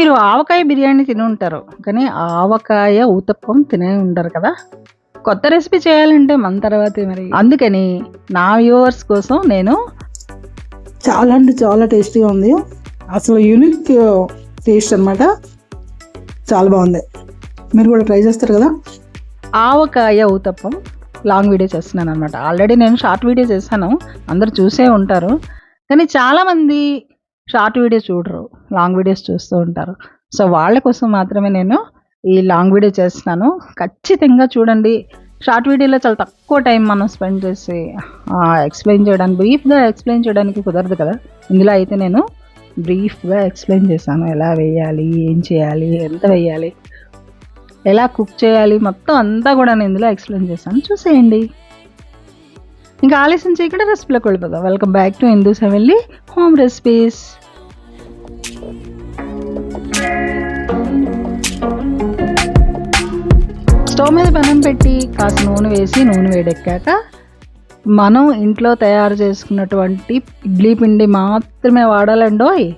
మీరు ఆవకాయ బిర్యానీ తిని ఉంటారు కానీ ఆవకాయ ఊతప్పం తినే ఉండరు కదా? కొత్త రెసిపీ చేయాలంటే మన తర్వాతే మరి. అందుకని నా వ్యూవర్స్ కోసం నేను చాలా అంటే చాలా టేస్టీగా ఉంది. అసలు యూనిక్ టేస్ట్ అన్నమాట. చాలా బాగుంది. మీరు కూడా ట్రై చేస్తారు కదా? ఆవకాయ ఊతప్పం లాంగ్ వీడియో చేస్తున్నాను అనమాట ఆల్రెడీ నేను షార్ట్ వీడియో చేశాను. అందరు చూసే ఉంటారు. కానీ చాలామంది షార్ట్ వీడియో చూడరు. లాంగ్ వీడియోస్ చూస్తూ ఉంటారు. సో వాళ్ళ కోసం మాత్రమే నేను ఈ లాంగ్ వీడియో చేస్తున్నాను. ఖచ్చితంగా చూడండి. షార్ట్ వీడియోలో చాలా తక్కువ టైం మనం స్పెండ్ చేసి ఎక్స్ప్లెయిన్ చేయడానికి బ్రీఫ్గా ఎక్స్ప్లెయిన్ చేయడానికి కుదరదు కదా. ఇందులో అయితే నేను బ్రీఫ్గా ఎక్స్ప్లెయిన్ చేశాను. ఎలా వేయాలి ఏం చేయాలి ఎంత వేయాలి ఎలా కుక్ చేయాలి మొత్తం అంతా కూడా నేను ఇందులో ఎక్స్ప్లెయిన్ చేశాను. చూసేయండి. ఇంకా ఆలస్యం చేయకుండా రెసిపీలోకి వెళ్ళిపోదాం. వెల్కమ్ బ్యాక్ టు హిందూ సెవెన్లీ హోమ్ రెసిపీస్. స్టవ్ మీద పెనం పెట్టి కాస్త నూనె వేసి నూనె వేడెక్కాక మనం ఇంట్లో తయారు చేసుకున్నటువంటి ఇడ్లీ పిండి మాత్రమే వాడాలండోయ్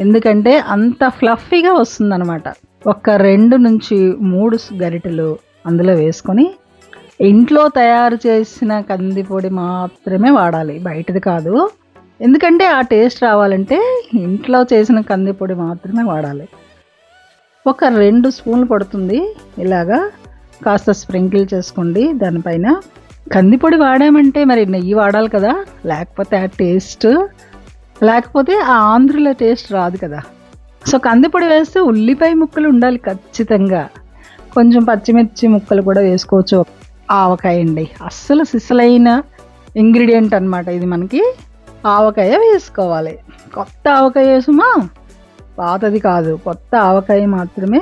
ఎందుకంటే అంత ఫ్లఫీగా వస్తుందన్నమాట. ఒక రెండు నుంచి మూడు గరిటెలు అందులో వేసుకొని ఇంట్లో తయారు చేసిన కందిపొడి మాత్రమే వాడాలి. బయటది కాదు. ఎందుకంటే ఆ టేస్ట్ రావాలంటే ఇంట్లో చేసిన కందిపొడి మాత్రమే వాడాలి. ఒక రెండు స్పూన్లు పడుతుంది. ఇలాగా కాస్త స్ప్రింకిల్ చేసుకోండి. దానిపైన కందిపొడి వాడామంటే మరి నెయ్యి వాడాలి కదా. లేకపోతే ఆ టేస్ట్ లేకపోతే ఆ ఆంధ్రుల టేస్ట్ రాదు కదా. సో కందిపొడి వేస్తే ఉల్లిపాయ ముక్కలు ఉండాలి ఖచ్చితంగా. కొంచెం పచ్చిమిర్చి ముక్కలు కూడా వేసుకోవచ్చు. ఆవకాయ అండి. అస్సలు సిసలైన ఇంగ్రీడియంట్ అన్నమాట ఇది మనకి. ఆవకాయ వేసుకోవాలి. కొత్త ఆవకాయ వేసుమా? పాతది కాదు. కొత్త ఆవకాయ మాత్రమే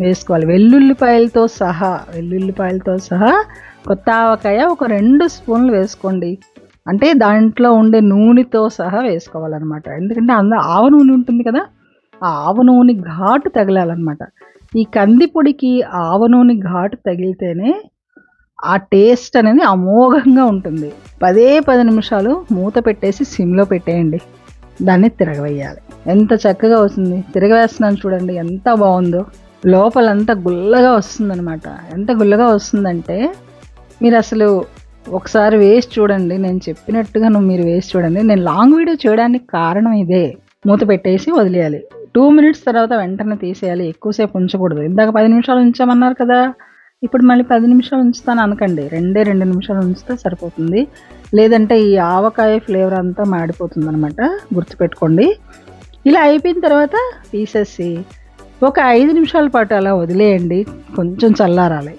వేసుకోవాలి. వెల్లుల్లిపాయలతో సహా వెల్లుల్లిపాయలతో సహా కొత్త ఆవకాయ ఒక రెండు స్పూన్లు వేసుకోండి. అంటే దాంట్లో ఉండే నూనెతో సహా వేసుకోవాలన్నమాట. ఎందుకంటే అందులో ఆవ నూనె ఉంటుంది కదా? ఆ ఆవ నూనె ఘాటు తగలాలన్నమాట. ఈ కందిపొడికి ఆవ నూనె ఘాటు తగిలితేనే ఆ టేస్ట్ అనేది అమోఘంగా ఉంటుంది. పదే పది నిమిషాలు మూత పెట్టేసి సిమ్లో పెట్టేయండి. దాన్ని తిరగవేయాలి. ఎంత చక్కగా వస్తుంది. తిరగవేస్తున్నాను చూడండి ఎంత బాగుందో. లోపలంతా గుల్లగా వస్తుందనమాట ఎంత గుల్లగా వస్తుందంటే మీరు అసలు ఒకసారి వేసి చూడండి. నేను చెప్పినట్టుగా నువ్వు మీరు వేసి చూడండి. నేను లాంగ్ వీడియో చేయడానికి కారణం ఇదే. మూత పెట్టేసి వదిలేయాలి. టూ మినిట్స్ తర్వాత వెంటనే తీసేయాలి. ఎక్కువసేపు ఉంచకూడదు. ఇందాక పది నిమిషాలు ఉంచామన్నారు కదా. ఇప్పుడు మళ్ళీ పది నిమిషాలు ఉంచుతాను అనకండి. రెండే రెండు నిమిషాలు ఉంచితే సరిపోతుంది. లేదంటే ఈ ఆవకాయ ఫ్లేవర్ అంతా మాడిపోతుంది అనమాట గుర్తుపెట్టుకోండి. ఇలా అయిపోయిన తర్వాత తీసేసి ఒక ఐదు నిమిషాల పాటు అలా వదిలేయండి. కొంచెం చల్లారాలి.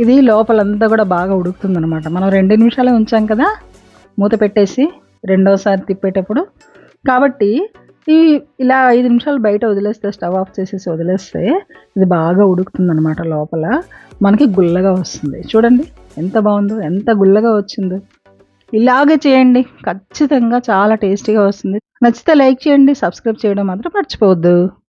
ఇది లోపలంతా కూడా బాగా ఉడుకుతుంది అనమాట మనం రెండు నిమిషాలే ఉంచాం కదా. మూత పెట్టేసి రెండోసారి తిప్పేటప్పుడు. కాబట్టి ఈ ఇలా ఐదు నిమిషాలు బయట వదిలేస్తే స్టవ్ ఆఫ్ చేసేసి వదిలేస్తే ఇది బాగా ఉడుకుతుంది అనమాట లోపల. మనకి గుల్లగా వస్తుంది. చూడండి ఎంత బాగుందో ఎంత గుల్లగా వచ్చిందో. ఇలాగే చేయండి. ఖచ్చితంగా చాలా టేస్టీగా వస్తుంది. నచ్చితే లైక్ చేయండి సబ్స్క్రైబ్ చేయడం మాత్రం మర్చిపోవద్దు.